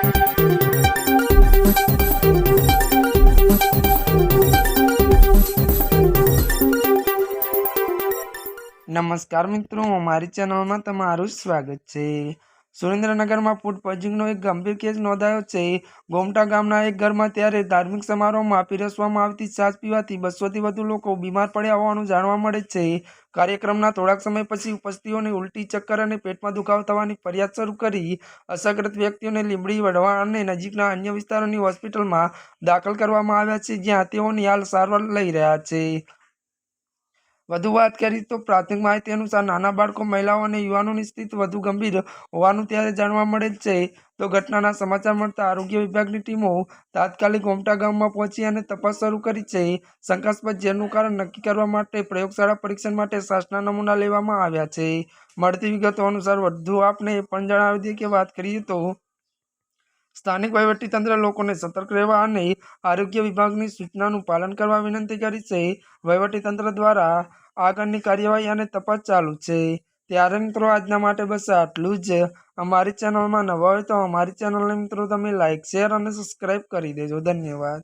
નમસ્કાર મિત્રો મારી ચેનલમાં તમારું સ્વાગત છે. સુરેન્દ્રનગરમાં ફૂડ પોઈઝનિંગનો એક ગંભીર કેસ નોંધાયો છે. ગોમટા ગામના એક ઘરમાં ત્યારે ધાર્મિક સમારોહમાં પીરસવામાં આવતી છાશ પીવાથી બસોથી વધુ લોકો બીમાર પડ્યા હોવાનું જાણવા મળે છે. કાર્યક્રમના થોડાક સમય પછી ઉપસ્થિતોને ઉલટી ચક્કર અને પેટમાં દુખાવો થવાની ફરિયાદ શરૂ કરી. અસરગ્રસ્ત વ્યક્તિઓને લીંબડી વઢવા અને નજીકના અન્ય વિસ્તારોની હોસ્પિટલમાં દાખલ કરવામાં આવ્યા છે, જ્યાં તેઓની હાલ સારવાર લઈ રહ્યા છે. વધુ વાત કરીએ તો પ્રાથમિક માહિતી અનુસાર નાના બાળકો, મહિલાઓ અને યુવાનોની સ્થિતિ વધુ ગંભીર હોવાનું ત્યારે જાણવા મળેલ છે. તો ઘટનાના સમાચાર મળતા આરોગ્ય વિભાગની ટીમો તાત્કાલિક ગોમટા ગામમાં પહોંચી અને તપાસ શરૂ કરી છે. શંકાસ્પદ ઝેરનું કારણ નક્કી કરવા માટે પ્રયોગશાળા પરીક્ષણ માટે શ્વાસના નમૂના લેવામાં આવ્યા છે. મળતી વિગતો અનુસાર વધુ આપને એ પણ જણાવી દઈએ કે વાત કરીએ તો સ્થાનિક વહીવટીતંત્ર લોકોને સતર્ક રહેવા અને આરોગ્ય વિભાગની સૂચનાનું પાલન કરવા વિનંતી કરી છે. વહીવટીતંત્ર દ્વારા આગળની કાર્યવાહી અને તપાસ ચાલુ છે. ત્યારે મિત્રો આજના માટે બસ આટલું જ. અમારી ચેનલમાં નવા હોય તો અમારી ચેનલને મિત્રો તમે લાઇક શેર અને સબસ્ક્રાઈબ કરી દેજો. ધન્યવાદ.